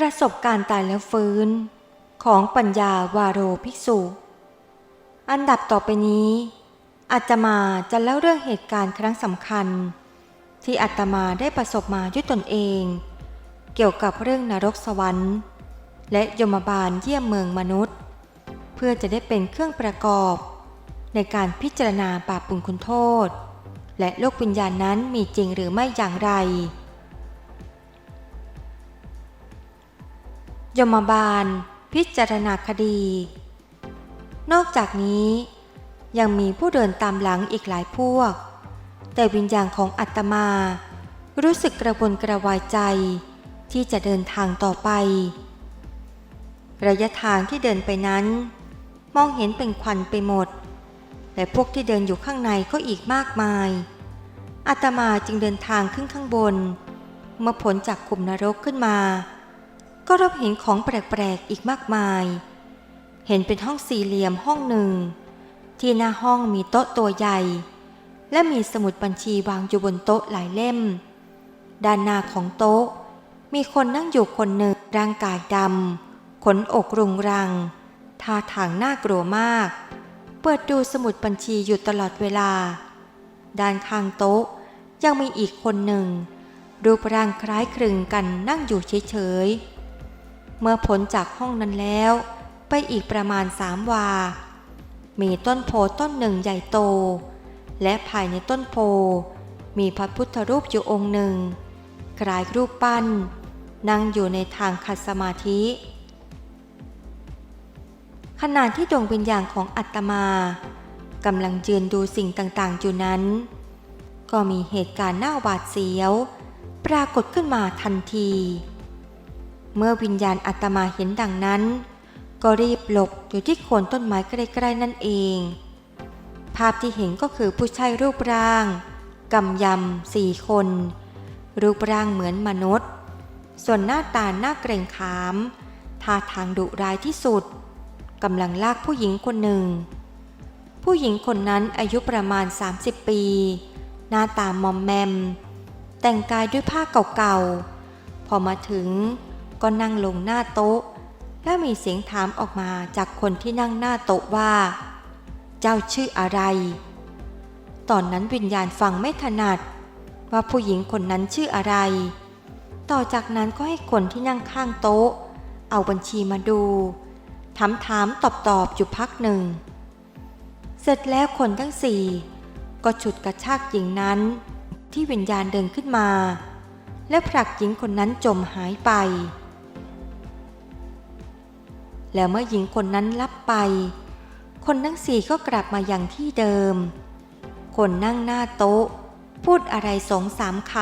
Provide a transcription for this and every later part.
ประสบการณ์ตายแล้วฟื้น ของปัญญาวาโรภิกษุ อันดับต่อไปนี้ อาตมาจะเล่าเรื่องเหตุการณ์ครั้งสำคัญ ที่อาตมาได้ประสบมาด้วยตนเอง เกี่ยวกับเรื่องนรกสวรรค์ และยมบาลเยี่ยมเมืองมนุษย์ เพื่อจะได้เป็นเครื่องประกอบ ในการพิจารณาบาปบุญคุณโทษ และโลกวิญญาณนั้นมีจริงหรือไม่อย่างไร ยมบาล พิจารณาคดี นอกจากนี้ ยังมีผู้เดินตามหลังอีกหลายพวก แต่วิญญาณของอัตมา รู้สึกกระวนกระวายใจ ที่จะเดินทางต่อไประยะทางที่เดินไปนั้น มองเห็นเป็นควันไปหมด และพวกที่เดินอยู่ข้างในก็อีกมากมายอาตมาจึงเดินทางขึ้นข้างบน เมื่อผลจากขุมนรกขึ้นมา ก็รับเห็นของแปลกๆอีกมากมาย เห็นเป็นห้องสี่เหลี่ยมห้องหนึ่ง ที่หน้าห้องมีโต๊ะตัวใหญ่ และมีสมุดบัญชีวางอยู่บนโต๊ะหลายเล่ม ด้านหน้าของโต๊ะ มีคนนั่งอยู่คนหนึ่งร่างกายดำขนอกรุงรัง ท่าทางน่ากลัวมาก เปิดดูสมุดบัญชีอยู่ตลอดเวลา ด้านข้างโต๊ะยังมีอีกคนหนึ่งรูปร่างคล้ายคลึงกันนั่งอยู่เฉยๆ เมื่อพ้นจากห้องนั้นแล้ว ไปอีกประมาณสามวา มีต้นโพต้นหนึ่งใหญ่โต และภายในต้นโพ มีพระพุทธรูปอยู่องค์หนึ่งคล้ายรูปปั้น นั่งอยู่ในทางคัดสมาธิขณะที่ดวงวิญญาณของอัตมากำลังยืนดูสิ่งต่างๆอยู่นั้น ก็มีเหตุการณ์น่าหวาดเสียว ปรากฏขึ้นมาทันที เมื่อวิญญาณอัตมาเห็นดังนั้น ก็รีบหลบอยู่ที่โคนต้นไม้ใกล้ๆนั่นเอง ภาพที่เห็นก็คือผู้ชายรูปร่างกำยำสี่คน รูปร่างเหมือนมนุษย์ ส่วนหน้าตาหน้าเกรงขามท่าทางดุร้ายที่สุดกำลังลากผู้หญิงคนหนึ่ง ผู้หญิงคนนั้นอายุประมาณ 30 ปี หน้าตามอมแมม แต่งกายด้วยผ้าเก่าๆ พอมาถึง ก็นั่งลงหน้าโต๊ะ และมีเสียงถามออกมาจากคนที่นั่งหน้าโต๊ะว่า เจ้าชื่ออะไร ตอนนั้นวิญญาณฟังไม่ถนัด ว่าผู้หญิงคนนั้นชื่ออะไร ต่อจากนั้นก็ให้คนที่นั่งข้างโต๊ะ เอาบัญชีมาดู ถามถามตอบตอบอยู่พักหนึ่ง เสร็จแล้วคนทั้งสี่ก็ฉุดกระชากหญิงนั้น ที่วิญญาณเดินขึ้นมา และผลักหญิงคนนั้นจมหายไป แล้วเมื่อหญิงคนนั้นลับไป คนทั้งสี่ก็กลับมาอย่างที่เดิม คนนั่งหน้าโต๊ะ พูดอะไรสองสามค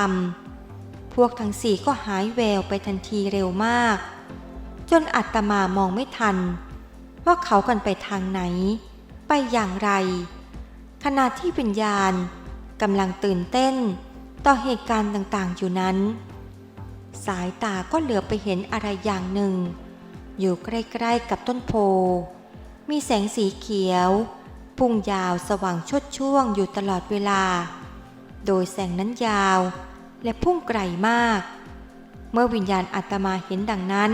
ำ พวกทั้งสี่ก็หายแววไปทันทีเร็วมาก จนอัตมามองไม่ทัน ว่าเขากันไปทางไหน ไปอย่างไร ขณะที่วิญญาณกำลังตื่นเต้น ต่อเหตุการณ์ต่างๆอยู่นั้น สายตาก็เหลือไปเห็นอะไรอย่างหนึ่ง อยู่ใกล้ๆกับต้นโพ มีแสงสีเขียว พุ่งยาวสว่างชดช่วงอยู่ตลอดเวลา โดยแสงนั้นยาวและพุ่งไกลมาก เมื่อวิญญาณอาตมาเห็นดังนั้น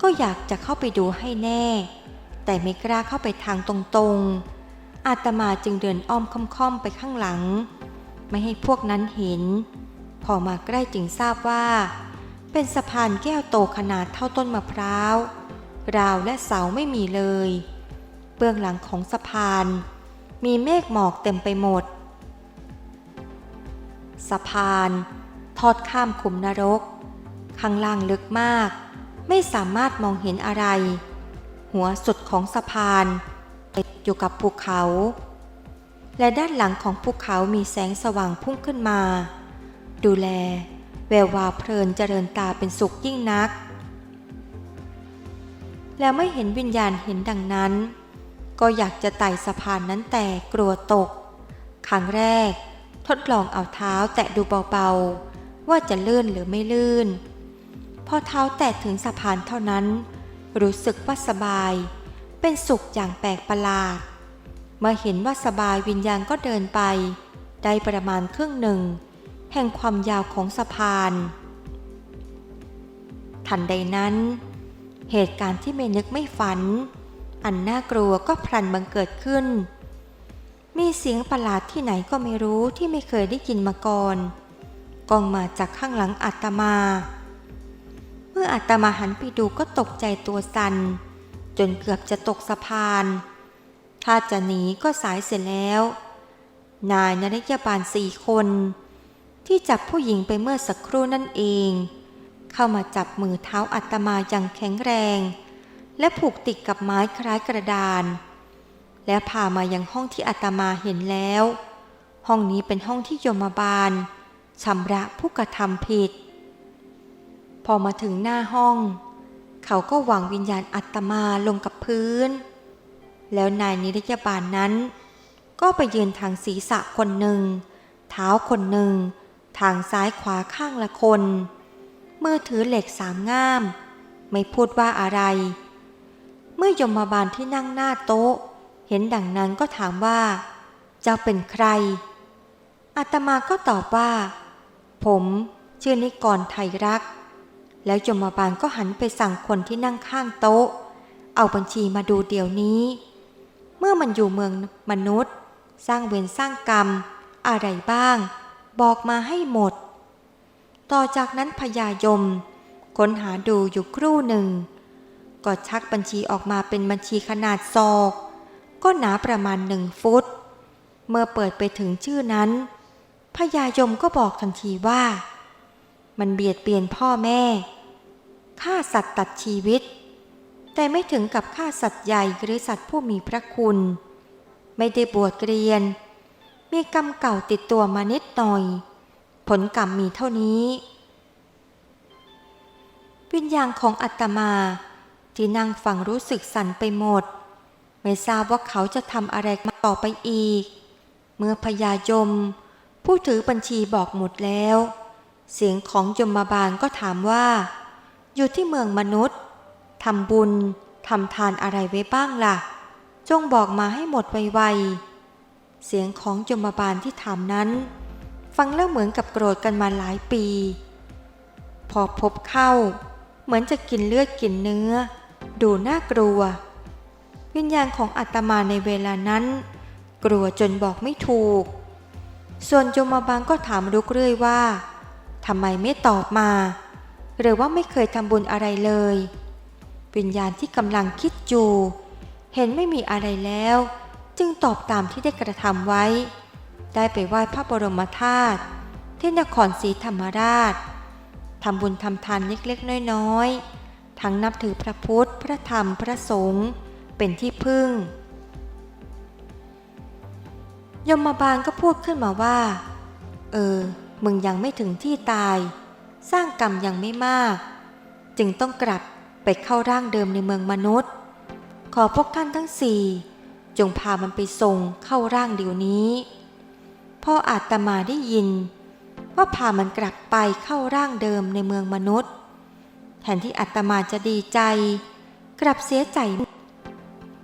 ก็อยากจะเข้าไปดูให้แน่ แต่ไม่กล้าเข้าไปทางตรงๆ อาตมาจึงเดินอ้อมค่อมๆไปข้างหลัง ไม่ให้พวกนั้นเห็น พอมาใกล้จึงทราบว่า เป็นสะพานแก้วโตขนาดเท่าต้นมะพร้าว ราวและเสาไม่มีเลย เบื้องหลังของสะพาน มีเมฆหมอกเต็มไปหมด สะพาน ทอดข้ามขุมนรก ข้างล่างลึกมาก ไม่สามารถมองเห็นอะไร หัวสุดของสะพานติดอยู่กับภูเขา และด้านหลังของภูเขามีแสงสว่างพุ่งขึ้นมา ดูแล แวววาวเพลินเจริญตาเป็นสุขยิ่งนัก แล้วไม่เห็นวิญญาณเห็นดังนั้น ก็อยากจะไต่สะพานนั้นแต่กลัวตก ครั้งแรก ทดลองเอาเท้าแตะดูเบาๆ ว่าจะลื่นหรือไม่ลื่น พอเท้าแตะถึงสะพานเท่านั้น รู้สึกว่าสบาย เป็นสุขอย่างแปลกประหลาด เมื่อเห็นว่าสบายวิญญาณก็เดินไป ได้ประมาณครึ่งหนึ่ง แห่งความยาวของสะพานททันใดนั้น เหตุการณ์ที่ไม่นึกไม่ฝัน อันน่ากลัวก็พลันบังเกิดขึ้น มีเสียงประหลาดที่ไหนก็ไม่รู้ที่ไม่เคยได้ยินมาก่อนกองมาจากข้างหลังอาตมา เมื่ออาตมาหันไปดูก็ตกใจตัวสัน่นจนเกือบจะตกสะพาน ถ้าจะหนีก็สายเสร็จแล้ว นายนริยบาลสี่คน ที่จับผู้หญิงไปเมื่อสักครู่นั่นเอง เข้ามาจับมือเท้าอาตมาอย่างแข็งแรง และผูกติดกับไม้คล้ายกระดาน และพามายังห้องที่อาตมาเห็นแล้ว ห้องนี้เป็นห้องที่โยมบาลชำระผู้กระทำผิด พอมาถึงหน้าห้อง เขาก็วางวิญญาณอาตมาลงกับพื้น แล้วนายนิรยาบาลนั้น ก็ไปยืนทางศีรษะคนหนึ่ง เท้าคนหนึ่ง ทางซ้ายขวาข้างละคน มือถือเหล็กสามง่าม ไม่พูดว่าอะไร เมื่อยมบาลที่นั่งหน้าโต๊ะ เห็นดังนั้นก็ถามว่า เจ้าเป็นใคร อาตมาก็ตอบว่า ผมชื่อนิกรไทยรัก แล้วยมบาลก็หันไปสั่งคนที่นั่งข้างโต๊ะ เอาบัญชีมาดูเดี๋ยวนี้ เมื่อมันอยู่เมืองมนุษย์ สร้างเวรสร้างกรรม อะไรบ้าง บอกมาให้หมด ต่อจากนั้นพญายม ค้นหาดูอยู่ครู่หนึ่ง ก็ชักบัญชีออกมาเป็นบัญชีขนาดศอก ก็หนาประมาณหนึ่งฟุต เมื่อเปิดไปถึงชื่อนั้นพญายมก็บอกทันทีว่า มันเบียดเบียนพ่อแม่ฆ่าสัตว์ตัดชีวิต แต่ไม่ถึงกับฆ่าสัตว์ใหญ่หรือสัตว์ผู้มีพระคุณ ไม่ได้บวชเรียน มีกรรมเก่าติดตัวมานิดหน่อย ผลกรรมมีเท่านี้ วิญญาณของอาตมาที่นั่งฟังรู้สึกสั่นไปหมด ไม่ทราบว่าเขาจะทำอะไรมาต่อไปอีก เมื่อพญายม ผู้ถือบัญชีบอกหมดแล้ว เสียงของยมบาลก็ถามว่า อยู่ที่เมืองมนุษย์ทำบุญทำทานอะไรไว้บ้างล่ะ จงบอกมาให้หมดไวๆเสียงของยมบาลที่ถามนั้น ฟังแล้วเหมือนกับโกรธกันมาหลายปี พอพบเข้า เหมือนจะกินเลือดกินเนื้อ ดูน่ากลัว วิญญาณของอาตมาในเวลานั้น กลัวจนบอกไม่ถูก ส่วนโยมบาลก็ถามลุกเรื่อยว่าทำไมไม่ตอบมา หรือว่าไม่เคยทำบุญอะไรเลย วิญญาณที่กำลังคิดอยู่ เห็นไม่มีอะไรแล้ว จึงตอบตามที่ได้กระทำไว้ ได้ไปไหว้พระบรมธาตุที่นครศรีธรรมราชทำบุญทำทานเล็กๆ น้อยๆ ทั้งนับถือพระพุทธ พระธรรม พระสงฆ์เป็นที่พึ่ง ยมบาลก็พูดขึ้นมาว่า เออ มึงยังไม่ถึงที่ตาย สร้างกรรมยังไม่มาก จึงต้องกลับไปเข้าร่างเดิมในเมืองมนุษย์ ขอพวกท่านทั้งสี่จงพามันไปส่งเข้าร่างเดี๋ยวนี้ พออาตมาได้ยิน ว่าพามันกลับไปเข้าร่างเดิมในเมืองมนุษย์ แทนที่อาตมาจะดีใจ กลับเสียใจ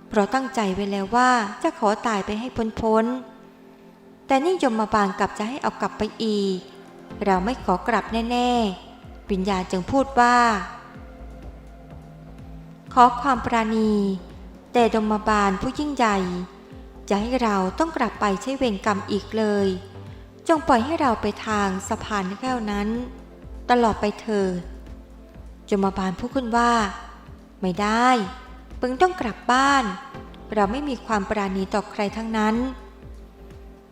เพราะตั้งใจไว้แล้วว่าจะขอตายไปให้พ้นๆแต่นี่ยมมาบางกลับจะให้เอากลับไปอีก เราไม่ขอกลับแน่ๆวิญญาณจึงพูดว่า ขอความปราณี แต่ดมบาลผู้ยิ่งใหญ่ จะให้เราต้องกลับไปใช้เวรกรรมอีกเลย จงปล่อยให้เราไปทางสะพานแก้วนั้น ตลอดไปเถิดจมบาลพูดขึ้นว่า ไม่ได้ปึงต้องกลับบ้าน เราไม่มีความปราณีต่อใครทั้งนั้น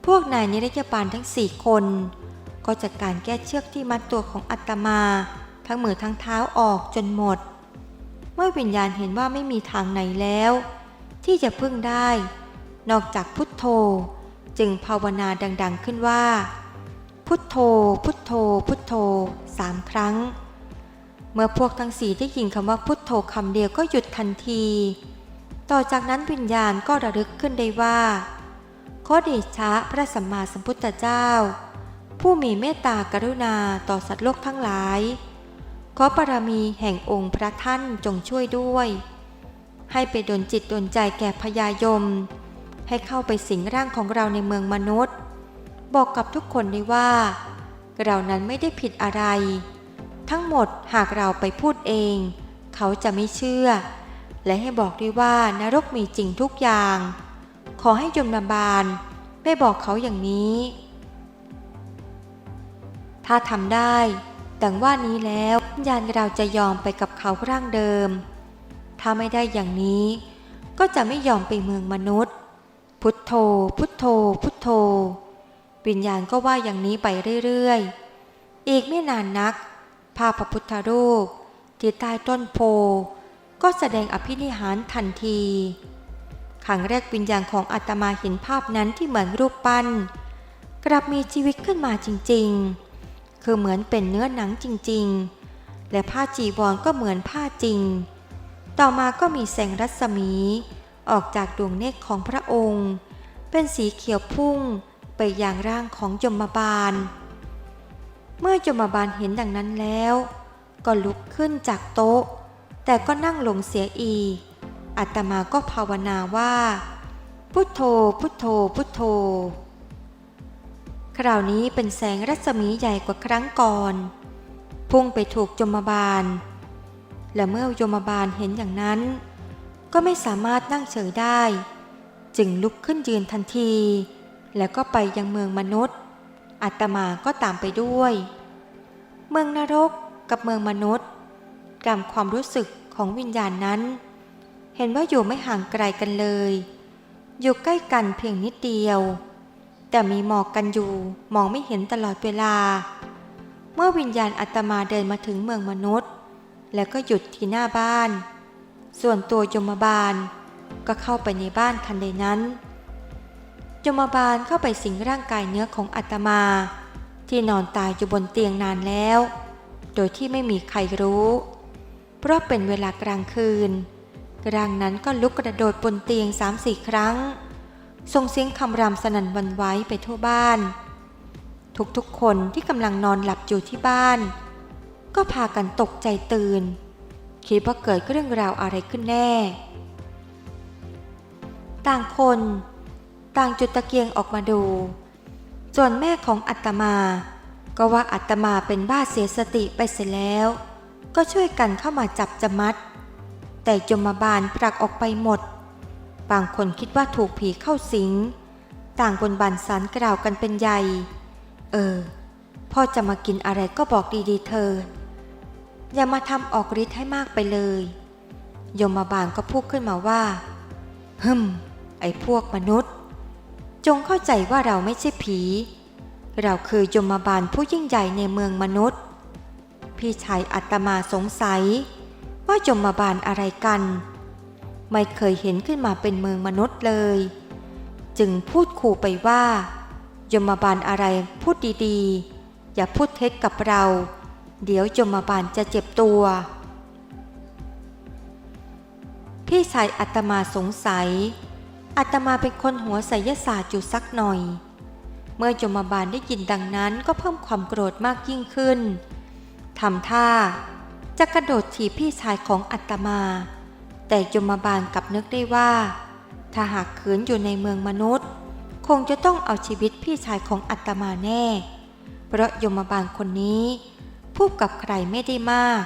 พวกนายนิรยาบาลทั้งสี่คน ก็จัดการแก้เชือกที่มัดตัวของอัตมา ทั้งมือทั้งเท้าออกจนหมด เมื่อวิญญาณเห็นว่าไม่มีทางไหนแล้ว ที่จะพึ่งได้ นอกจากพุทโธ จึงภาวนาดัง ๆ ขึ้นว่า พุทโธ พุทโธ พุทโธสามครั้ง เมื่อพวกทั้งสี่ได้ยินคำว่าพุทโธคำเดียวก็หยุดทันที ต่อจากนั้นวิญญาณก็ระลึกขึ้นได้ว่าขอเดชะพระสัมมาสัมพุทธเจ้า ผู้มีเมตตากรุณาต่อสัตว์โลกทั้งหลาย ขอบารมีแห่งองค์พระท่านจงช่วยด้วย ให้ไปดลจิตดลใจแก่พญายม ให้เข้าไปสิงร่างของเราในเมืองมนุษย์ บอกกับทุกคนได้ว่า เรานั้นไม่ได้ผิดอะไร ทั้งหมดหากเราไปพูดเอง เขาจะไม่เชื่อ และให้บอกด้วยว่านรกมีจริงทุกอย่าง ขอให้ยมบาลได้บอกเขาอย่างนี้ ถ้าทำได้ดังว่านี้แล้ววิญญาณเราจะยอมไปกับเขาร่างเดิม ถ้าไม่ได้อย่างนี้ ก็จะไม่ยอมไปเมืองมนุษย์ พุทโธ พุทโธ พุทโธ วิญญาณก็ว่าอย่างนี้ไปเรื่อยๆ อีกไม่นานนัก ภาพพระพุทธรูป ที่ใต้ต้นโพ ก็แสดงอภินิหารทันทีครั้งแรกวิญญาณของอาตมาเห็นภาพนั้นที่เหมือนรูปปั้น กลับมีชีวิตขึ้นมาจริงๆ คือเหมือนเป็นเนื้อหนังจริงๆ และผ้าจีวรก็เหมือนผ้าจริง ต่อมาก็มีแสงรัศมี ออกจากดวงเนตรของพระองค์ เป็นสีเขียวพุ่งไปอย่างร่างของยมบาล เมื่อยมบาลเห็นดังนั้นแล้ว ก็ลุกขึ้นจากโต๊ะ แต่ก็นั่งลงเสียอีกอาตมาก็ภาวนาว่า พุทโธพุทโธพุทโธ คราวนี้เป็นแสงรัศมีใหญ่กว่าครั้งก่อน พุ่งไปถูกยมบาล และเมื่อยมบาลเห็นอย่างนั้น ก็ไม่สามารถนั่งเฉยได้ จึงลุกขึ้นยืนทันที แล้วก็ไปยังเมืองมนุษย์อาตมาก็ตามไปด้วย เมืองนรกกับเมืองมนุษย์กรรมความรู้สึกของวิญญาณนั้น เห็นว่าอยู่ไม่ห่างไกลกันเลย อยู่ใกล้กันเพียงนิดเดียว แต่มีหมอกกันอยู่มองไม่เห็นตลอดเวลา เมื่อวิญญาณอาตมาเดินมาถึงเมืองมนุษย์ แล้วก็หยุดที่หน้าบ้าน ส่วนตัวยมบาลก็เข้าไปในบ้านทันใดนั้น ยมบาลเข้าไปสิงร่างกายเนื้อของอาตมา ที่นอนตายอยู่บนเตียงนานแล้ว โดยที่ไม่มีใครรู้ เพราะเป็นเวลากลางคืนร่างนั้นก็ลุกกระโดดบนเตียงสามสี่ครั้ง ส่งเสียงคำรำสนั่นวันไหว้ไปทั่วบ้าน ทุกๆคนที่กำลังนอนหลับอยู่ที่บ้าน ก็พากันตกใจตื่น คิดว่าเกิดเรื่องราวอะไรขึ้นแน่ ต่างคน ต่างจุดตะเกียงออกมาดู ส่วนแม่ของอัตมา ก็ว่าอัตมาเป็นบ้าเสียสติไปเสียแล้ว ก็ช่วยกันเข้ามาจับจะมัด แต่จมบาลผลักออกไปหมด บางคนคิดว่าถูกผีเข้าสิง ต่างบนบานสันกล่าวกันเป็นใหญ่ เออพ่อจะมากินอะไรก็บอกดีๆเธอ อย่ามาทำออกฤทธิ์ให้มากไปเลย ยมบาลก็พูดขึ้นมาว่าฮึมไอ้พวกมนุษย์ จงเข้าใจว่าเราไม่ใช่ผี เราคือยมบาลผู้ยิ่งใหญ่ในเมืองมนุษย์ พี่ชายอัตมาสงสัย ว่ายมบาลอะไรกัน ไม่เคยเห็นขึ้นมาเป็นเมืองมนุษย์เลย จึงพูดขู่ไปว่า ยมบาลอะไรพูดดีๆ อย่าพูดเท็จกับเรา เดี๋ยวยมบาลจะเจ็บตัว พี่ชายอัตมาสงสัยอัตมาเป็นคนหัวไสยศาสตร์อยู่สักหน่อย เมื่อยมบาลได้ยินดังนั้นก็เพิ่มความโกรธมากยิ่งขึ้นทำท่าจะกระโดดถีบพี่ชายของอัตมา แต่ยมบาลกลับนึกได้ว่า ถ้าหากขืนอยู่ในเมืองมนุษย์ คงจะต้องเอาชีวิตพี่ชายของอัตมาแน่ เพราะยมบาลคนนี้ พูดกับใครไม่ได้มาก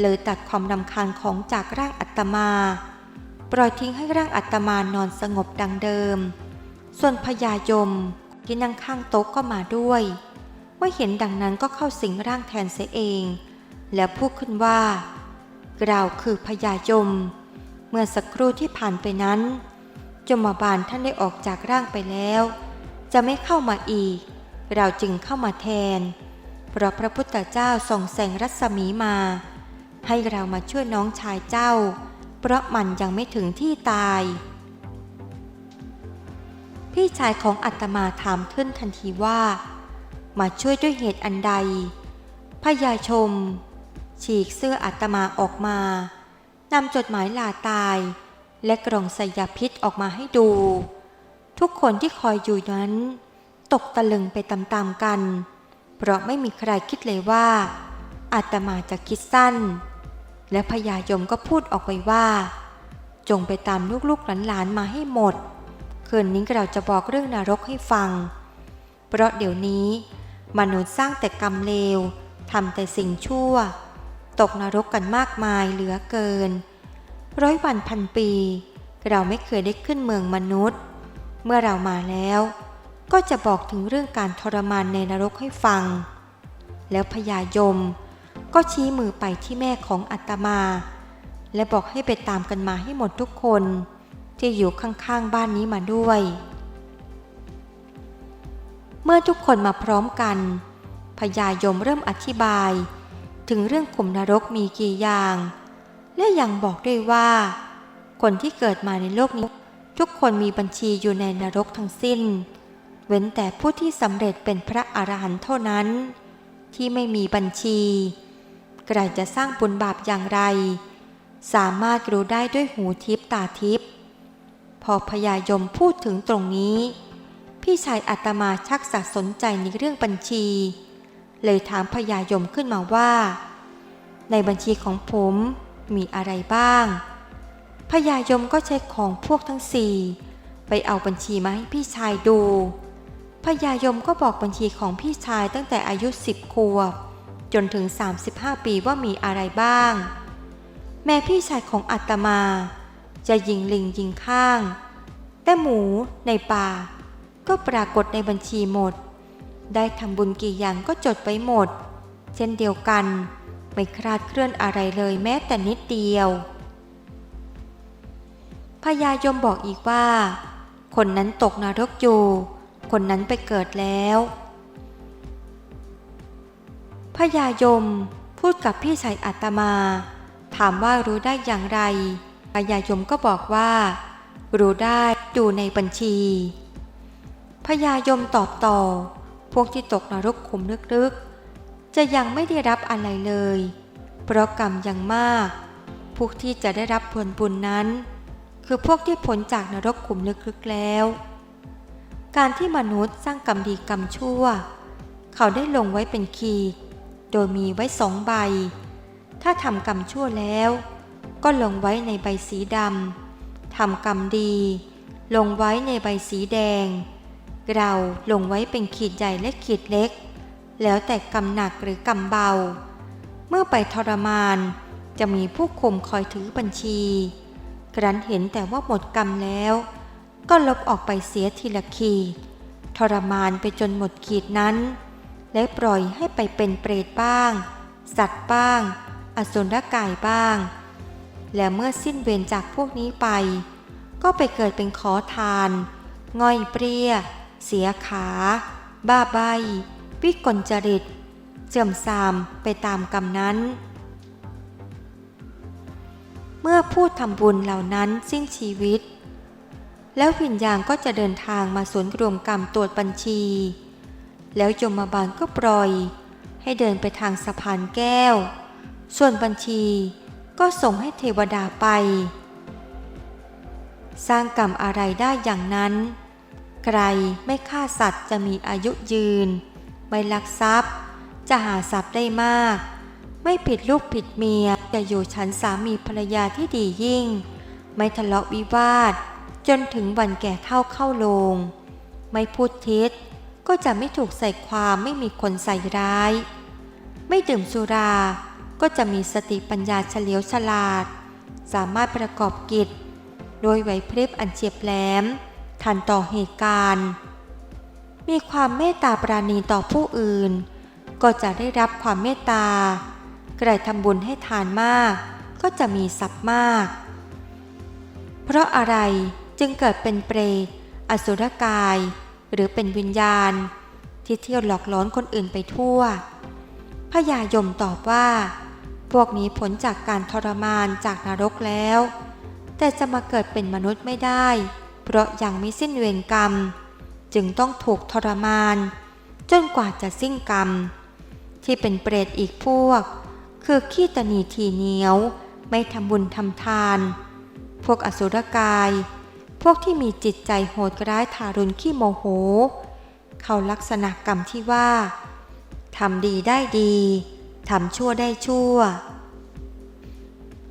เลยตัดความรำคาญของจากร่างอัตมา ปล่อยทิ้งให้ร่างอัตมานอนสงบดังเดิม ส่วนพญายมที่นั่งข้างโต๊ะก็มาด้วย เมื่อเห็นดังนั้นก็เข้าสิงร่างแทนเสียเอง แล้วพูดขึ้นว่า เราคือพญายม เมื่อสักครู่ที่ผ่านไปนั้น จมบาลท่านได้ออกจากร่างไปแล้ว จะไม่เข้ามาอีก เราจึงเข้ามาแทน เพราะพระพุทธเจ้าส่องแสงรัศมีมา ให้เรามาช่วยน้องชายเจ้า เพราะมันยังไม่ถึงที่ตาย พี่ชายของอัตมาถามขึ้นทันทีว่า มาช่วยด้วยเหตุอันใดพญาชม ฉีกเสื้ออัตมาออกมานำจดหมายลาตาย และกล่องสยาพิษออกมาให้ดู ทุกคนที่คอยอยู่นั้น ตกตะลึงไปตามๆกัน เพราะไม่มีใครคิดเลยว่าอาตมาจะคิดสั้น และพญายมก็พูดออกไปว่า จงไปตามลูกๆหลานๆมาให้หมด คืนนี้เราจะบอกเรื่องนรกให้ฟัง เพราะเดี๋ยวนี้มนุษย์สร้างแต่กรรมเลวทำแต่สิ่งชั่ว ตกนรกกันมากมายเหลือเกิน ร้อยวันพันปี เราไม่เคยได้ขึ้นเมืองมนุษย์ เมื่อเรามาแล้ว ก็จะบอกถึงเรื่องการทรมานในนรกให้ฟัง แล้วพญายมก็ชี้มือไปที่แม่ของอัตมา และบอกให้ไปตามกันมาให้หมดทุกคน ที่อยู่ข้างๆบ้านนี้มาด้วย เมื่อทุกคนมาพร้อมกันพญายมเริ่มอธิบาย ถึงเรื่องขุมนรกมีกี่อย่าง และยังบอกด้วยว่า คนที่เกิดมาในโลกนี้ ทุกคนมีบัญชีอยู่ในนรกทั้งสิ้น เว้นแต่ผู้ที่สำเร็จเป็นพระอรหันต์เท่านั้น ที่ไม่มีบัญชีใครจะสร้างบุญบาปอย่างไร สามารถรู้ได้ด้วยหูทิพตาทิพพอพญายมพูดถึงตรงนี้ พี่ชายอาตมาชักสะสนใจในเรื่องบัญชี เลยถามพญายมขึ้นมาว่า ในบัญชีของผมมีอะไรบ้างพญายมก็ใช้ของพวกทั้งสี่ไปเอาบัญชีมาให้พี่ชายดู พญายมก็บอกบัญชีของพี่ชายตั้งแต่อายุสิบขวบ จนถึง 35 ปีว่ามีอะไรบ้าง แม่พี่ชายของอาตมา จะยิงลิงยิงข้าง แต่หมูในป่า ก็ปรากฏในบัญชีหมด ได้ทำบุญกี่อย่างก็จดไว้หมด เช่นเดียวกัน ไม่คลาดเคลื่อนอะไรเลยแม้แต่นิดเดียวพญายมบอกอีกว่า คนนั้นตกนรกอยู่ คนนั้นไปเกิดแล้ว พญายมพูดกับพี่ชายอาตมา ถามว่ารู้ได้อย่างไร พญายมก็บอกว่า รู้ได้ดูในบัญชี พญายมตอบต่อ พวกที่ตกนรกขุมลึกๆ จะยังไม่ได้รับอะไรเลย เพราะกรรมยังมาก พวกที่จะได้รับผลบุญนั้น คือพวกที่พ้นจากนรกขุมลึกๆแล้ว การที่มนุษย์สร้างกรรมดีกรรมชั่ว เขาได้ลงไว้เป็นขีดโดยมีไว้สองใบ ถ้าทำกรรมชั่วแล้ว ก็ลงไว้ในใบสีดำทำกรรมดี ลงไว้ในใบสีแดง เราลงไว้เป็นขีดใหญ่และขีดเล็ก แล้วแต่กรรมหนักหรือกรรมเบา เมื่อไปทรมานจะมีผู้คุมคอยถือบัญชี ครั้นเห็นแต่ว่าหมดกรรมแล้ว ก็ลบออกไปเสียทีละขีดทรมานไปจนหมดขีดนั้น และปล่อยให้ไปเป็นเปรตบ้าง สัตว์บ้าง อสุรกายบ้าง และเมื่อสิ้นเวรจากพวกนี้ไป ก็ไปเกิดเป็นขอทาน ง่อยเปรี้ย เสียขา บ้าใบ วิกลจริตเสื่อมทรามไปตามกรรมนั้น เมื่อผู้ทำบุญเหล่านั้นสิ้นชีวิต แล้ววิญญาณก็จะเดินทางมาสวนรวมกรรมตรวจบัญชี แล้วยมบาลก็ปล่อย ให้เดินไปทางสะพานแก้ว ส่วนบัญชีก็ส่งให้เทวดาไป สร้างกรรมอะไรได้อย่างนั้น ใครไม่ฆ่าสัตว์จะมีอายุยืน ไม่ลักทรัพย์ จะหาทรัพย์ได้มาก ไม่ผิดลูกผิดเมียจะอยู่ฉันสามีภรรยาที่ดียิ่ง ไม่ทะเลาะวิวาท จนถึงวันแก่เท่าเข้าโลง ไม่พูดเท็จก็จะไม่ถูกใส่ความไม่มีคนใส่ร้าย ไม่ดื่มสุราก็จะมีสติปัญญาเฉลียวฉลาด สามารถประกอบกิจ โดยไหวพริบอันเฉียบแหลม ทันต่อเหตุการณ์ มีความเมตตาปราณีต่อผู้อื่น ก็จะได้รับความเมตตาใครทำบุญให้ทานมาก ก็จะมีทรัพย์มาก เพราะอะไร จึงเกิดเป็นเปรตอสุรกาย หรือเป็นวิญญาณ ที่เที่ยวหลอกล้อนคนอื่นไปทั่ว พญายมตอบว่า พวกนี้ผลจากการทรมานจากนรกแล้ว แต่จะมาเกิดเป็นมนุษย์ไม่ได้ เพราะยังไม่สิ้นเวรกรรม จึงต้องถูกทรมาน จนกว่าจะสิ้นกรรม ที่เป็นเปรตอีกพวก คือขี้ตนีทีเหนียว ไม่ทำบุญทำทาน พวกอสุรกาย พวกที่มีจิตใจโหดร้ายทารุณขี้โมโห เขาลักษณะกรรมที่ว่าทำดีได้ดีทำชั่วได้ชั่ว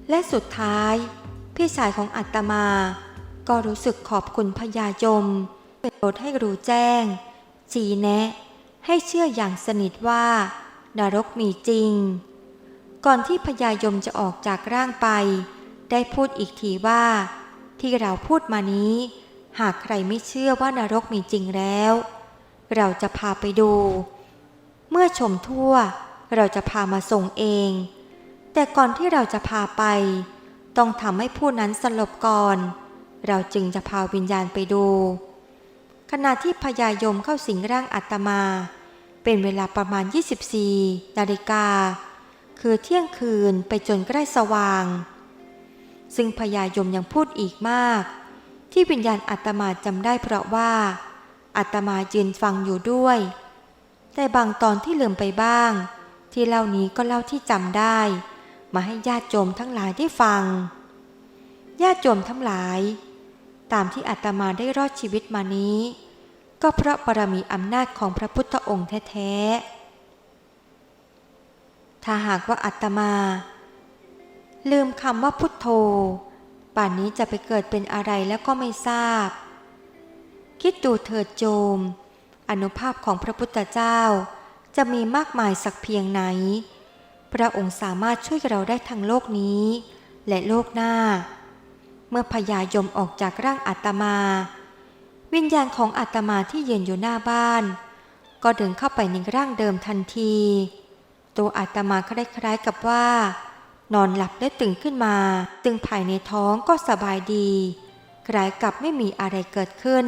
และสุดท้าย พี่ชายของอัตมา ก็รู้สึกขอบคุณพญายมเป็นโปรดให้รู้แจ้งจีแนะ ให้เชื่ออย่างสนิทว่า นรกมีจริง ก่อนที่พญายมจะออกจากร่างไป ได้พูดอีกทีว่า ที่เราพูดมานี้ หากใครไม่เชื่อว่านรกมีจริงแล้ว เราจะพาไปดู เมื่อชมทั่วเราจะพามาส่งเอง แต่ก่อนที่เราจะพาไป ต้องทำให้ผู้นั้นสลบก่อน เราจึงจะพาวิญญาณไปดู ขณะที่พญายมเข้าสิงร่างอาตมา เป็นเวลาประมาณ 24 นาฬิกา คือเที่ยงคืนไปจนใกล้สว่าง ซึ่งพญายมยังพูดอีกมาก ที่วิญญาณอาตมาจำได้เพราะว่าอาตมายืนฟังอยู่ด้วย แต่บางตอนที่ลืมไปบ้าง ที่เล่านี้ก็เล่าที่จำได้ มาให้ญาติโยมทั้งหลายได้ฟัง ญาติโยมทั้งหลาย ตามที่อาตมาได้รอดชีวิตมานี้ ก็เพราะบารมีอำนาจของพระพุทธองค์แท้ๆถ้าหากว่าอาตมา ลืมคำว่าพุทโธ ป่านนี้จะไปเกิดเป็นอะไรแล้วก็ไม่ทราบ คิดดูเถิดโจม อนุภาพของพระพุทธเจ้า จะมีมากมายสักเพียงไหน พระองค์สามารถช่วยเราได้ทั้งโลกนี้ และโลกหน้า เมื่อพญายมออกจากร่างอาตมา วิญญาณของอาตมาที่ยืนอยู่หน้าบ้าน ก็เดินเข้าไปในร่างเดิมทันที ตัวอาตมาคล้ายๆกับว่า นอนหลับและตื่นขึ้นมา ตึงภายในท้องก็สบายดีคล้ายกับไม่มีอะไรเกิดขึ้น